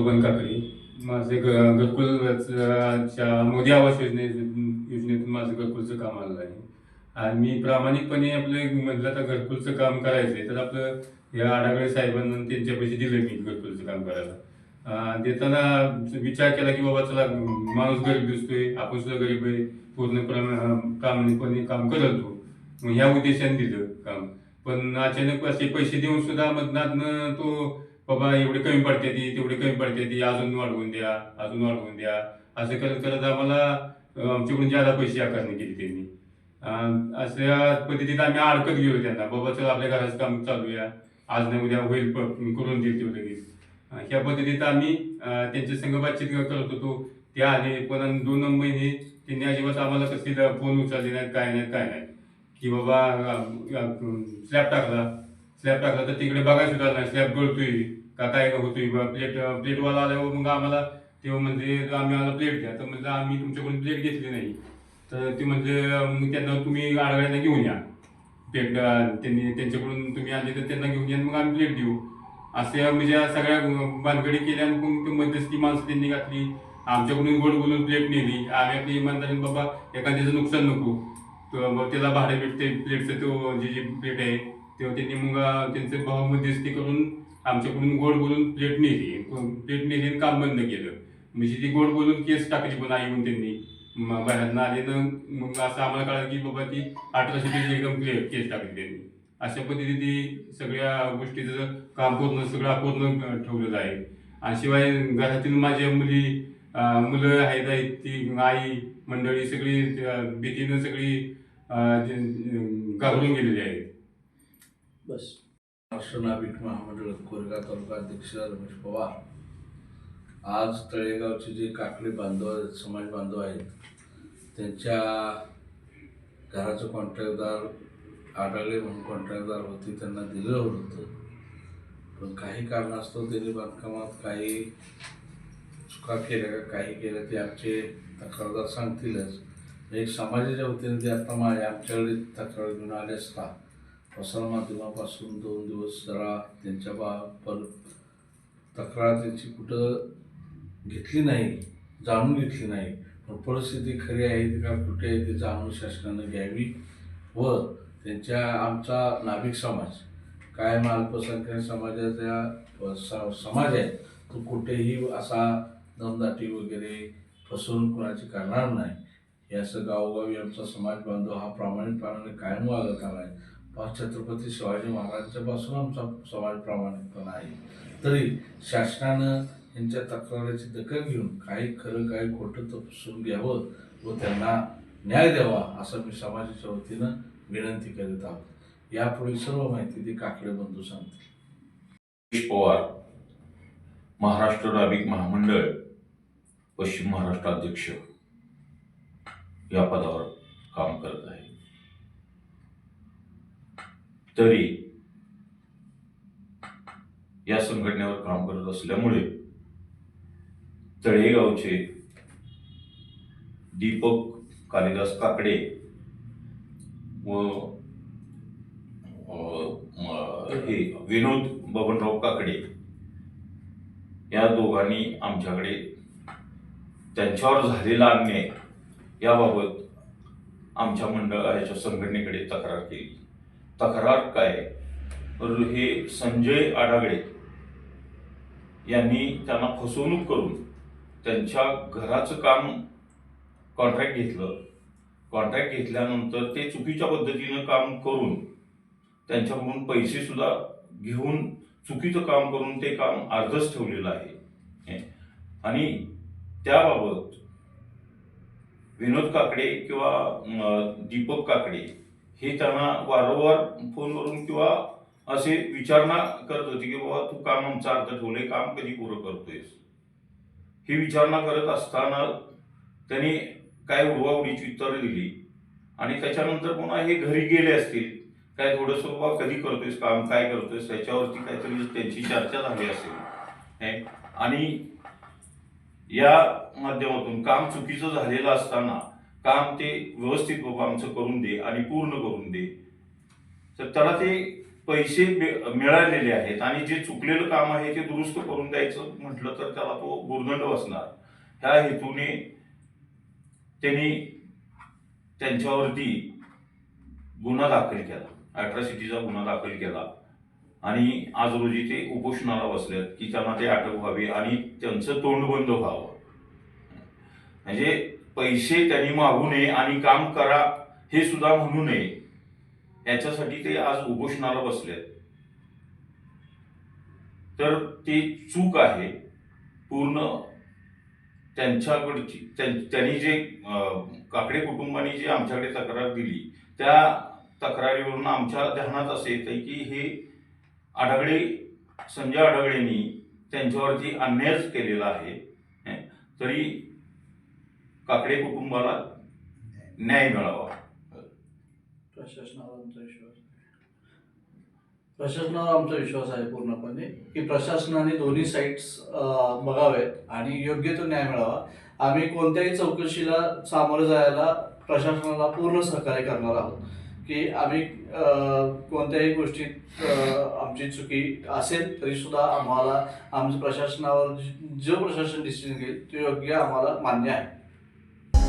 बबन काकडे माझे घरकुलच्या मोदी आवास योजने योजनेतून माझं घरकुलचं काम आलेलं आहे. आणि मी प्रामाणिकपणे आपलं म्हटलं तर घरकुलचं काम करायचंय तर आपलं या आडागळे साहेबांना त्यांच्या पैसे दिले मी घरकुलचं काम करायला. देताना विचार केला की बाबा चला माणूस गरीब दिसतोय आपण सुद्धा गरीब आहे पूर्ण प्रामाणिकपणे काम करत तो मग ह्या उद्देशाने दिलं काम. पण अचानक असे पैसे देऊन सुद्धा मधनातनं तो बाबा एवढे कमी पडते ती तेवढी कमी पडते ती अजून वाढवून द्या अजून वाढवून द्या. असं करत करत आम्हाला आमच्याकडून ज्यादा पैसे आकारणी केली त्यांनी. अशा पद्धतीत आम्ही अडकत गेलो त्यांना. बाबा चला आपल्या घराचं काम चालूया आज नाही उद्या होईल करून देईल तेवढं लगेच. ह्या पद्धतीत आम्ही त्यांच्या संघ बातचीत करत होतो. ते आले पण दोन महिने त्यांनी अजिबात आम्हाला कसली फोन उचलले नाहीत काय नाही काय नाही की बाबा स्लॅब टाकला स्लॅब टाकला तर तिकडे बघायला सुद्धा नाही? स्लॅब गळतोय का काय होतोय? प्लेट प्लेटवाला आल्यावर मग आम्हाला तेव्हा म्हणजे आम्ही आम्हाला प्लेट द्या. तर म्हणजे आम्ही तुमच्याकडून प्लेट घेतली नाही. तर ते म्हणजे मग त्यांना तुम्ही आडगड्यांना घेऊन या. प्लेट त्यांनी त्यांच्याकडून तुम्ही आले तर त्यांना घेऊन या मग आम्ही प्लेट देऊ. असे म्हणजे सगळ्या बांधगडी केल्या मग ते मध्यस्थी माणसं त्यांनी घातली. आमच्याकडून गोड बोलून प्लेट नेली. आम्ही आपली इमानदारीने बाबा एखाद्याचं नुकसान नको. त्याला भाडे भेटते प्लेटचं तो जी जी प्लेट आहे तेव्हा त्यांनी मग त्यांचे भाव मध्यस्थी करून आमच्याकडून गोड बोलून प्लेट नेली. प्लेट नेली आणि काम बंद केलं. म्हणजे ती गोड बोलून केस टाकली पण आई म्हणून त्यांनी. म- बाहेरनं आले ना मग असं आम्हाला कळलं की बाबा ती अठराशे पेज एकदम क्लिअर केस टाकली त्यांनी. अशा पद्धतीने ती सगळ्या गोष्टीचं काम पूर्ण सगळं अपूर्ण ठेवलेलं आहे. आणि शिवाय घरातील माझ्या मुली मुलं आहेत आहेत ती आई मंडळी सगळी भीतीनं सगळी घाबरून गेलेली आहेत. बस. महाराष्ट्र नाभिक महामंडळ कोरेगाव तालुका अध्यक्ष रमेश पवार. आज तळेगावचे जे काकडे बांधव आहेत समाज बांधव आहेत त्यांच्या घराचं कॉन्ट्रॅक्टदार आढळले म्हणून कॉन्ट्रॅक्टदार होते त्यांना दिलं होतं. पण काही कारणास्तव त्यांनी बांधकामात काही चुका केल्या का काही केल्या ते आमचे तक्रारदार सांगतीलच. एक समाजाच्या वतीने ते आता माझ्या आमच्याकडे तक्रार घेऊन आले असता. प्रसारमाध्यमापासून दोन दिवस जरा त्यांच्या बा पर तक्रार त्यांची कुठं घेतली नाही जाणून घेतली नाही. पण परिस्थिती खरी आहे ती का कुठे आहे ते जाणून शासनानं घ्यावी व त्यांच्या आमचा नाभिक समाज कायम अल्पसंख्याक समाजाचा स- समाज आहे तो कुठेही असा दमदाटी वगैरे फसवून कुणाची करणार नाही. हे असं गावोगावी आमचा समाज बांधव हा प्रामाणिकपणाने कायम वागत आला आहे छत्रपती शिवाजी महाराजांच्यापासून आमचा समाज प्रामाणिकपणा आहे. तरी शासनानं यांच्या तक्रारीची दखल घेऊन काही खरं काही खोटं तपासून घ्यावं व त्यांना न्याय द्यावा असं मी समाजाच्या वतीनं विनंती करीत आहोत. यापुढे सर्व माहिती ते काकडे बंधू सांगतील. पवार महाराष्ट्र नाविक महामंडळ पश्चिम महाराष्ट्र अध्यक्ष या पदावर काम करत आहे. तरी या संघटनेवर काम करत असल्यामुळे तळेगावचे दीपक कालिदास काकडे व हे विनोद बबनराव काकडे या दोघांनी आमच्याकडे त्यांच्यावर झालेला अन्याय याबाबत आमच्या मंडळाच्या संघटनेकडे तक्रार केली. तक्रार काय? हे संजय आडागडे यांनी त्यांना फसवणूक करून त्यांच्या घराचं काम कॉन्ट्रॅक्ट घेतलं. कॉन्ट्रॅक्ट घेतल्यानंतर ते चुकीच्या पद्धतीनं काम करून त्यांच्याकडून पैसे सुद्धा घेऊन चुकीचं काम करून ते काम अर्धच ठेवलेलं आहे. आणि त्याबाबत विनोद काकडे किंवा दीपक काकडे हे त्यांना वारंवार फोनवरून किंवा असे विचारणा करत होते की बाबा तू काम आमचं अर्ध ठेवलंय काम कधी पुरं करतोयस? ही विचारणा करत असताना त्यांनी काय उडवाउडीची उत्तरं दिली. आणि त्याच्यानंतर पुन्हा हे घरी गेले असतील काय थोडंसं बाबा कधी करतोयस काम काय करतोयस त्याच्यावरती काहीतरी त्यांची चर्चा झाली असेल. आणि या माध्यमातून काम चुकीचं झालेलं असताना काम ते व्यवस्थित बाबा आमचं करून दे आणि पूर्ण करून दे. तर त्याला ते पैसे मिळालेले आहेत आणि जे चुकलेलं काम आहे ते दुरुस्त करून द्यायचं म्हटलं तर त्याला तो भुर्दंड बसणार. ह्या हेतूने त्यांनी त्यांच्यावरती गुन्हा दाखल केला. अॅट्रॉसिटीचा गुन्हा दाखल केला. आणि आज रोजी ते उपोषणाला बसलेत की त्यांना ते अटक व्हावी आणि त्यांचं तोंड बंद व्हावं. म्हणजे पैसे त्यांनी मागू नये आणि काम करा हे सुद्धा म्हणू नये. याच्यासाठी ते आज उपोषणाला बसलेत. तर ती चूक आहे. पूर्ण त्यांच्याकडची त्यां- त्यांनी जे काकडे कुटुंबाने जे आमच्याकडे तक्रार दिली त्या तक्रारीवरून आमच्या ध्यानात असं येतं की हे आढळले संजय आढगळेंनी त्यांच्यावरती अन्यायच केलेला आहे. तरी काकडे कुटुंबाला न्याय मिळावा. प्रशासनावर आमचा विश्वास आहे. प्रशासनावर आमचा विश्वास आहे पूर्णपणे की प्रशासनाने दोन्ही साईट्स बघावेत आणि योग्य तो न्याय मिळावा. आम्ही कोणत्याही चौकशीला सामोरं जायला प्रशासनाला पूर्ण सहकार्य करणार आहोत की आम्ही कोणत्याही गोष्टीत आमची चुकी असेल तरी सुद्धा आम्हाला आमच्या प्रशासनावर जो प्रशासन डिसिजन घेईल तो योग्य आम्हाला मान्य आहे.